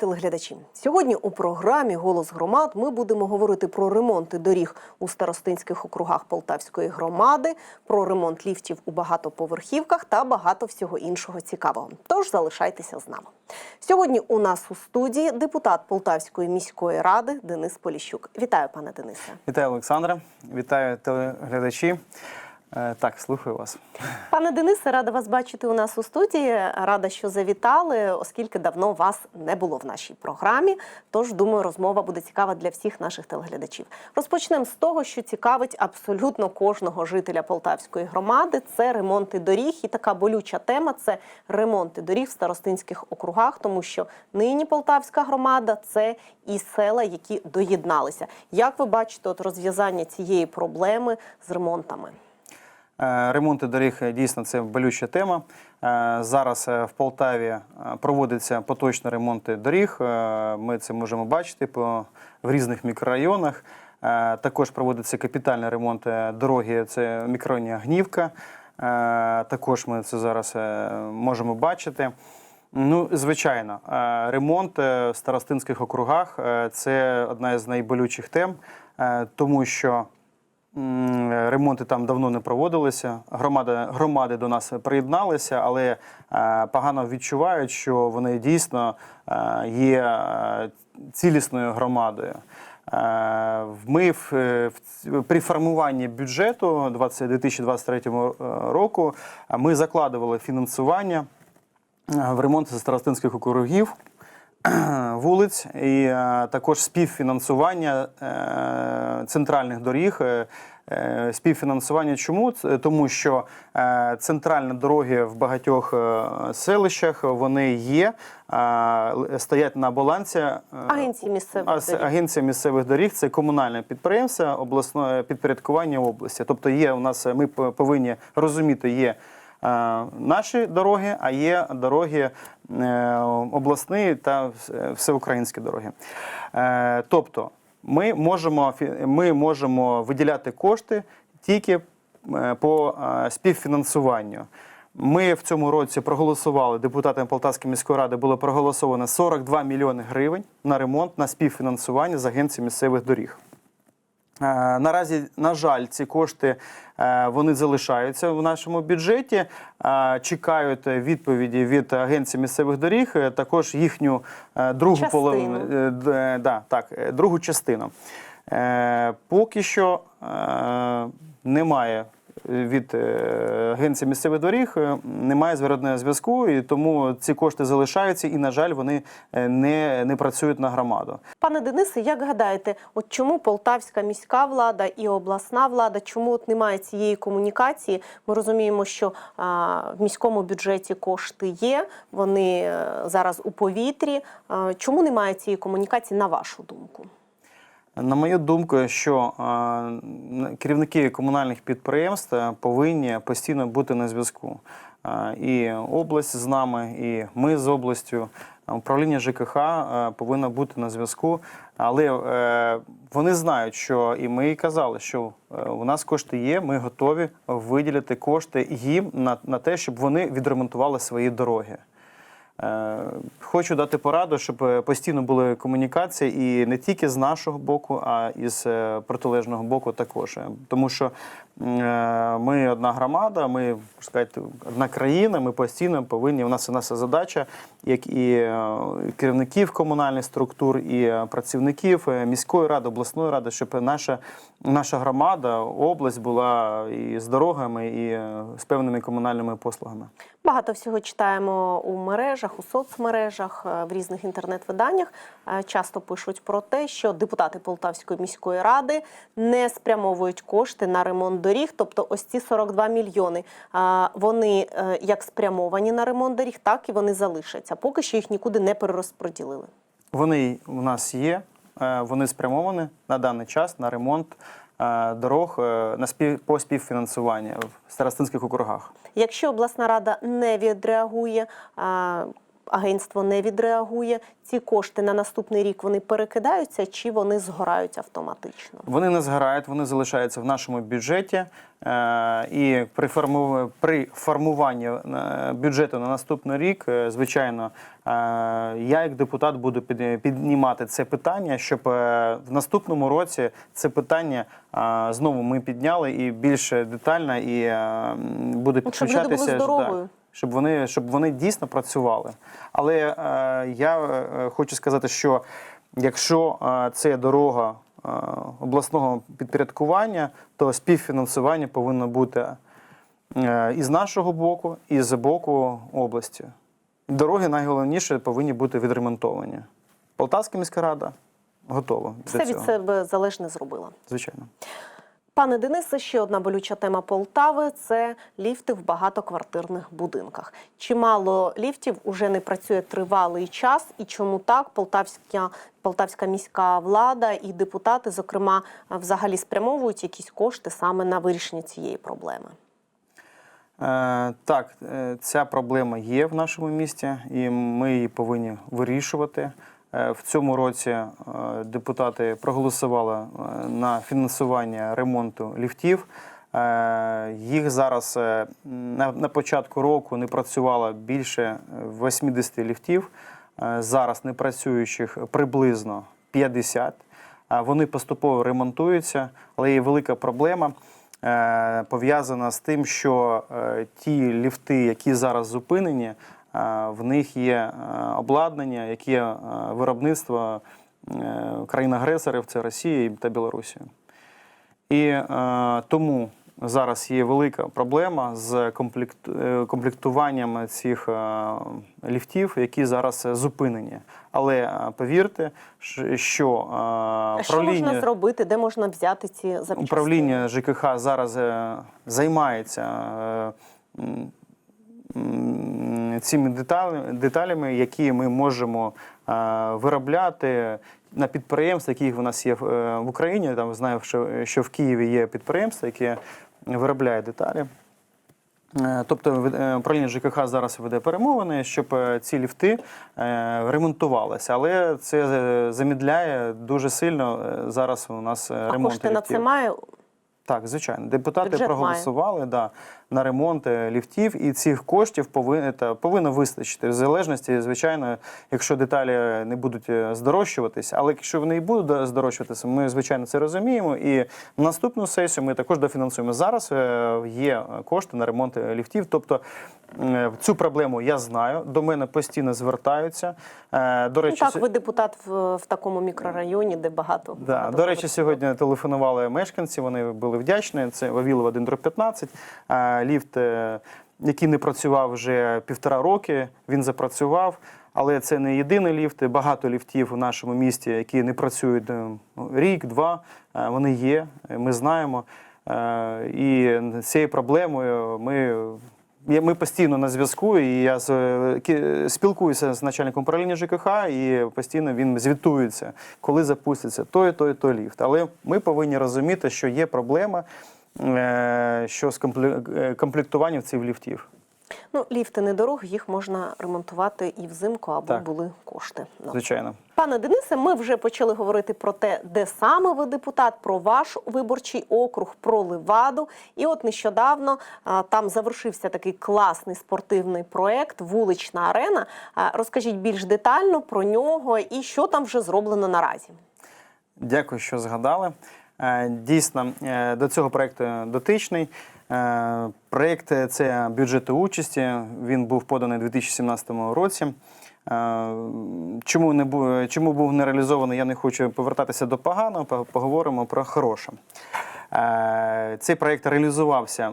телеглядачі. Сьогодні у програмі Голос громад ми будемо говорити про ремонти доріг у старостинських округах Полтавської громади, про ремонт ліфтів у багатоповерхівках та багато всього іншого цікавого. Тож залишайтеся з нами. Сьогодні у нас у студії депутат Полтавської міської ради Денис Поліщук. Вітаю, пане Денисе. Вітаю, Олександра. Вітаю телеглядачі. Е, Так, слухаю вас. Пане Денисе, рада вас бачити у нас у студії. Рада, що завітали, оскільки давно вас не було в нашій програмі. Тож, думаю, розмова буде цікава для всіх наших телеглядачів. Розпочнемо з того, що цікавить абсолютно кожного жителя Полтавської громади. Це ремонти доріг. І така болюча тема це ремонти доріг в старостинських округах, тому що нині Полтавська громада це і села, які доєдналися. Як ви бачите, от розв'язання цієї проблеми з ремонтами? Е, Ремонти доріг е, дійсно це болюча тема. Е, Зараз в Полтаві проводяться поточні ремонти доріг. Ми це можемо бачити в різних мікрорайонах. Також проводиться капітальний ремонт дороги. Це мікрорайон Гнівка. Також ми це зараз можемо бачити. Ну, звичайно, ремонт в старостинських округах це одна із найболючих тем, тому що ремонти там давно не проводилися. Громади, громади до нас приєдналися, але е, погано відчувають, що вони дійсно е, є е, цілісною громадою. Е, Ми е, при формуванні бюджету 20 2023 року е, ми закладували фінансування е, в ремонт старостинських округів, вулиць і е, також співфінансування е, центральних доріг. е, Співфінансування чому? Тому що центральні дороги в багатьох селищах вони є, стоять на балансі Агенції місцевих доріг. Агенція місцевих доріг це комунальне підприємство обласної підпорядкування області. Тобто є у нас, ми повинні розуміти, є наші дороги, а є дороги е, обласні та всеукраїнські дороги. Е, тобто ми можемо, ми можемо виділяти кошти тільки е, по е, співфінансуванню. Ми в цьому році проголосували депутатами Полтавської міської ради було проголосовано 42 мільйони гривень на ремонт на співфінансування з агенції місцевих доріг. Е, Наразі, на жаль, ці кошти е, вони залишаються в нашому бюджеті. е, Чекають відповіді від агенції місцевих доріг. Також їхню другу половину да, так, другу частину. Поки що немає від е, агенції місцевих доріг, е, немає зворотного зв'язку, і тому ці кошти залишаються, і, на жаль, вони е, не, не працюють на громаду. Пане Денисе, як гадаєте, от чому полтавська міська влада і обласна влада, чому от немає цієї комунікації? Ми розуміємо, що а, в міському бюджеті кошти є, вони зараз у повітрі. А, чому немає цієї комунікації, на вашу думку? На мою думку, що керівники комунальних підприємств повинні постійно бути на зв'язку. І область з нами, і ми з областю. Управління ЖКХ повинно бути на зв'язку, але е, вони знають, що і ми казали, що е, у нас кошти є. Ми готові виділити кошти їм на, на те, щоб вони відремонтували свої дороги. Е, Хочу дати пораду, щоб е, постійно були комунікації і не тільки з нашого боку, а і з е, протилежного боку також. Тому що ми одна громада, ми сказати, одна країна. Ми постійно повинні. У нас у нас задача, як і керівників комунальних структур, і працівників міської ради, обласної ради, щоб наша, наша громада, область була і з дорогами, і з певними комунальними послугами. Багато всього читаємо у мережах, у соцмережах, е, в різних інтернет-виданнях. Е, Часто пишуть про те, що депутати Полтавської міської ради не спрямовують кошти на ремонт доріг. Тобто, ось ці 42 мільйони. е, Вони як спрямовані на ремонт доріг, так і вони залишаться. Поки що їх нікуди не перерозподілили. Вони у нас є, вони спрямовані на даний час на ремонт дорог е, на спів, по співфінансування в старостинських округах. Якщо обласна рада не відреагує, агентство не відреагує, ці кошти на наступний рік вони перекидаються чи вони згорають автоматично? Вони не згорають, вони залишаються в нашому бюджеті. Е, І при форму- при формуванні е, бюджету на наступний рік, е, звичайно, я як депутат буду під- піднімати це питання, щоб в наступному році це питання знову ми підняли і більш детально і буде Ну, щоб люди були підключатися. здоровою. Щоб вони, щоб вони дійсно працювали. Але е, я е, хочу сказати, що якщо е, це дорога е, обласного підпорядкування, то співфінансування повинно бути е, і з нашого боку, і з боку області. Дороги найголовніше повинні бути відремонтовані. Полтавська міська рада готова. Все від себе залежне зробила. Звичайно. Пане Денисе, ще одна болюча тема Полтави це ліфти в багатоквартирних будинках. Чимало ліфтів уже не працює тривалий час, і чому так Полтавська, Полтавська міська влада і депутати, зокрема, взагалі спрямовують якісь кошти саме на вирішення цієї проблеми. Е, Так, е, ця проблема є в нашому місті, і ми її повинні вирішувати. Е, В цьому році е, депутати проголосували е, на фінансування ремонту ліфтів. Їх зараз на, початку року не працювало більше е, 80 ліфтів. Зараз не працюючих приблизно 50. А Вони поступово ремонтуються, але є велика проблема пов'язана з тим, що ті ліфти, які зараз зупинені, в них є е, обладнання, яке е, виробництво е, країн-агресорів це Росія та Білорусія. І е, тому зараз є велика проблема з е, комплектуванням цих е, ліфтів, які зараз е, зупинені. Але е, повірте, що е, А що можна зробити? Де можна взяти ці запчастини? Управління ЖКХ зараз е, займається е, цими деталями, які ми можемо виробляти на підприємствах, які в нас є в е, Україні. Там знаю, що, в Києві є підприємство, яке виробляє деталі. Е, Тобто е, управління ЖКХ зараз веде перемовини, щоб ці ліфти ремонтувалися, але це замідляє дуже сильно зараз у нас е, а ремонт кошти на це має? Так, звичайно. Депутати Бюджет проголосували да, на ремонт е, ліфтів, і цих коштів повинно, та, повинно вистачити. В залежності, звичайно, якщо деталі не будуть е, здорожчуватися, але якщо вони і будуть здорожчуватися, ми звичайно це розуміємо. І на наступну сесію ми також дофінансуємо. Зараз е, є кошти на ремонт ліфтів. Тобто цю проблему я знаю. До мене постійно звертаються. До Ну, речі, так, ви депутат в, в такому мікрорайоні, де багато. Да. багато До речі, сьогодні телефонували мешканці, вони були вдячні. Це Вавілова 1 15. Ліфт, е, який не працював вже півтора роки, він запрацював. Але це не єдиний ліфт. Багато ліфтів у нашому місті, які не працюють е, рік, два. Е, Вони є, ми знаємо. І цією проблемою ми Ми постійно на зв'язку, і я спілкуюся з начальником управління ЖКХ, і постійно він звітується, коли запуститься той, той, той ліфт. Але ми повинні розуміти, що є проблема що з е, комплектуванням цих ліфтів. Ну, ліфти недорогі, їх можна ремонтувати і взимку, аби Так. були кошти. на Звичайно. Пане Денисе, ми вже почали говорити про те, де саме ви депутат, про ваш виборчий округ, про Леваду. І от нещодавно а, там завершився такий класний спортивний проект Вулична арена. А, Розкажіть більш детально про нього і що там вже зроблено наразі. Дякую, що згадали. Е, Дійсно, е, до цього проєкту дотичний. Е, Проєкт – це бюджет участі. Він був поданий у 2017 році. Чому не був, чому був не реалізований, я не хочу повертатися до поганого, поговоримо про хороше. Цей проєкт реалізувався,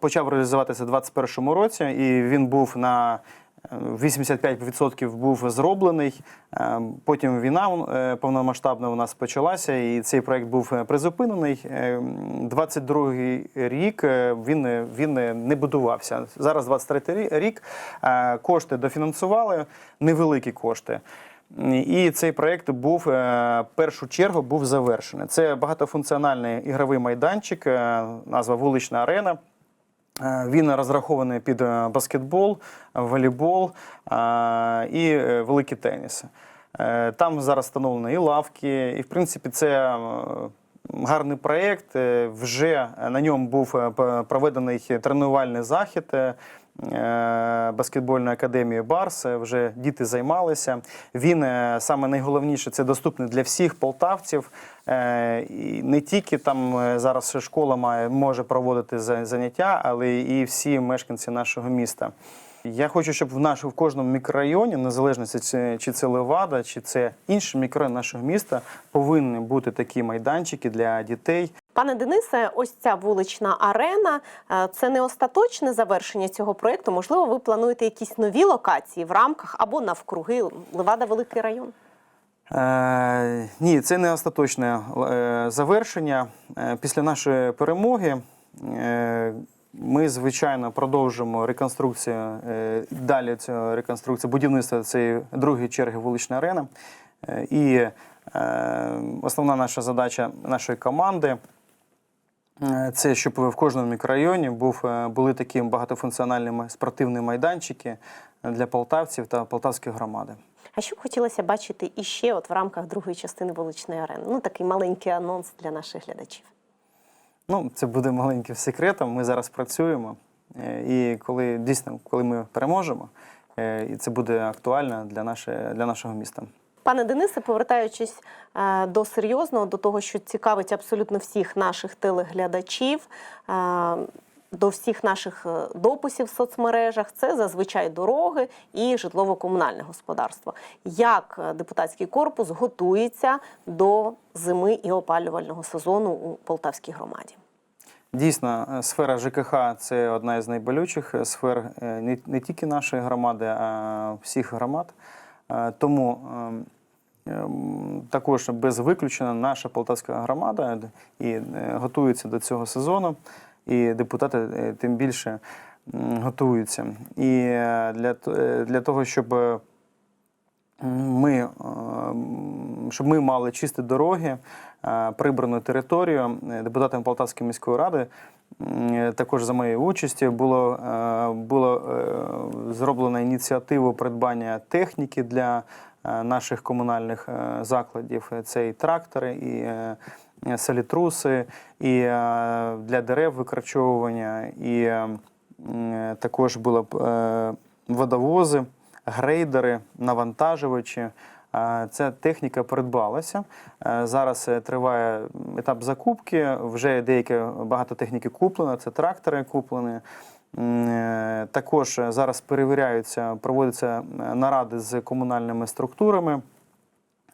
почав реалізуватися у 2021 році, і він був на 85% був зроблений. Е, Потім війна е, повномасштабна у нас почалася, і цей проєкт був е, призупинений. Е, 22-й рік е, він, він не будувався. Зараз 23-й рік кошти дофінансували, невеликі кошти. І цей проєкт був першу чергу був завершений. Це багатофункціональний ігровий майданчик, назва вулична арена. Е, Він розрахований під е, баскетбол, волейбол е, і великий теніс. Там зараз встановлені і лавки, і в принципі це гарний проєкт. Вже на ньому був проведений тренувальний захід. Е, Баскетбольної академії Барс вже діти займалися. Він е, саме найголовніше це доступний для всіх полтавців. Е, І не тільки там зараз школа має може проводити за- заняття, але і всі мешканці нашого міста. Я хочу, щоб в наш, в кожному мікрорайоні, незалежно це- чи це Левада, чи це інший мікрорайон нашого міста, повинні бути такі майданчики для дітей. Пане Денисе, ось ця вулична арена е, це не остаточне завершення цього проєкту. Можливо, ви плануєте якісь нові локації в рамках або навкруги Левада Великий район. Е, ні, це не остаточне е, завершення. Е, після нашої перемоги е, ми, звичайно, продовжимо реконструкцію е, далі цього реконструкцію будівництва цієї другої черги вуличної арени. Е, і е, основна наша задача нашої команди. Це щоб в кожному мікрорайоні був, були такі багатофункціональні спортивні майданчики для полтавців та полтавської громади. А що б хотілося бачити іще от в рамках другої частини вуличної арени? Ну такий маленький анонс для наших глядачів. Ну, це буде маленьким секретом. Ми зараз працюємо. Е, І коли дійсно, коли ми переможемо, е, і це буде актуально для, наше, для нашого міста. Пане Денисе, повертаючись е, до серйозного, до того, що цікавить абсолютно всіх наших телеглядачів, до всіх наших е, дописів в соцмережах, це зазвичай дороги і житлово-комунальне господарство. Як е, депутатський корпус готується до зими і опалювального сезону у Полтавській громаді? Дійсно, е, сфера ЖКХ це одна із найболючіших е, сфер не, тільки нашої громади, а всіх громад. Тому ем, ем, також без виключення наша полтавська громада і готується до цього сезону, і депутати е, тим більше готуються. І е, для, е, для того, щоб ми, щоб ми мали чисті дороги, прибрану територію. Депутатами Полтавської міської ради також за моєю участю було, було зроблено ініціативу придбання техніки для наших комунальних закладів. Це і трактори, і салітруси, і е, для дерев викорчовування, і е, е, також було б, е, водовози грейдери, навантажувачі. Е, Ця техніка придбалася. Е, Зараз е, триває етап закупки. Вже деяке багато техніки куплено. Це трактори куплені. Е, Також е, зараз перевіряються, проводяться е, наради з комунальними структурами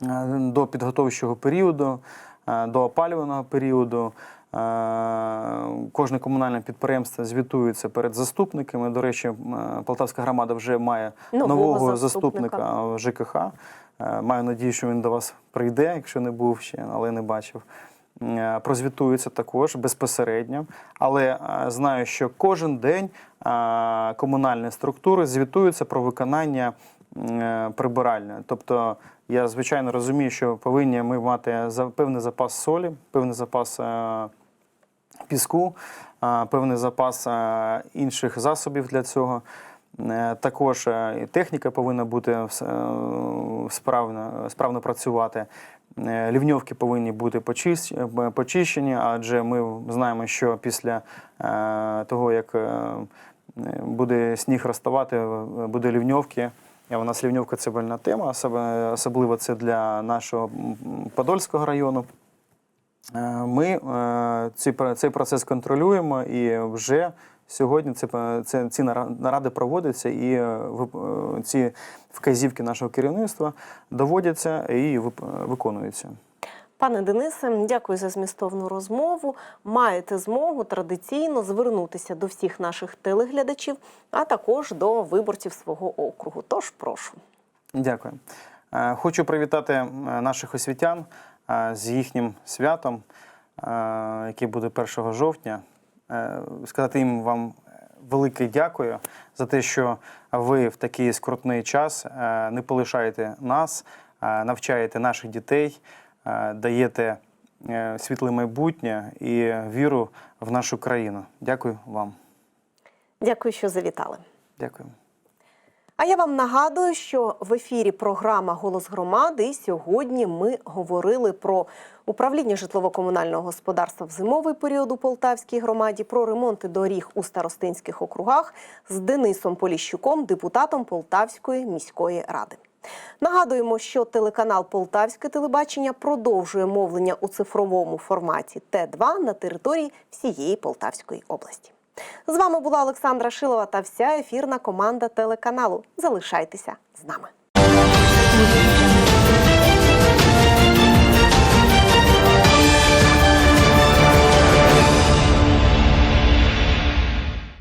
е, до підготовчого періоду, е, до опалювального періоду. Е, Кожне комунальне підприємство звітується перед заступниками. До речі, е, Полтавська громада вже має Нового нового, заступника. заступника в ЖКХ. Е, Маю надію, що він до вас прийде, якщо не був ще, але не бачив. Е, Прозвітується також безпосередньо, але е, знаю, що кожен день е, комунальні структури звітуються про виконання е. Тобто я звичайно розумію, що повинні ми мати певний запас солі, певний запас е, піску, е, певний запас інших засобів для цього. Також і техніка повинна бути справно, справно працювати. Лівньовки повинні бути почищені, адже ми знаємо, що після того, як буде сніг розставати, буде лівньовки. А У нас лівньовка це больна тема, особ- особливо це для нашого Подольського району. Е, Ми е, цей процес контролюємо і вже сьогодні це, ці нара- наради проводяться і е, е, ці вказівки нашого керівництва доводяться і виконуються. Пане Денисе, дякую за змістовну розмову. Маєте змогу традиційно звернутися до всіх наших телеглядачів, а також до виборців свого округу. Тож прошу. Дякую. Е, Хочу привітати наших освітян е, з їхнім святом, е, яке буде 1 жовтня. Сказати їм вам велике дякую за те, що ви в такий скрутний час не полишаєте нас, навчаєте наших дітей, даєте е, світле майбутнє і віру в нашу країну. Дякую вам. Дякую, що завітали. Дякую. А я вам нагадую, що в ефірі програма Голос громади. І сьогодні ми говорили про управління житлово-комунального господарства в зимовий період у Полтавській громаді, про ремонти доріг у старостинських округах з Денисом Поліщуком, депутатом Полтавської міської ради. Нагадуємо, що телеканал Полтавське телебачення продовжує мовлення у цифровому форматі Т2 на території всієї Полтавської області. З вами була Олександра Шилова та вся ефірна команда телеканалу. Залишайтеся з нами.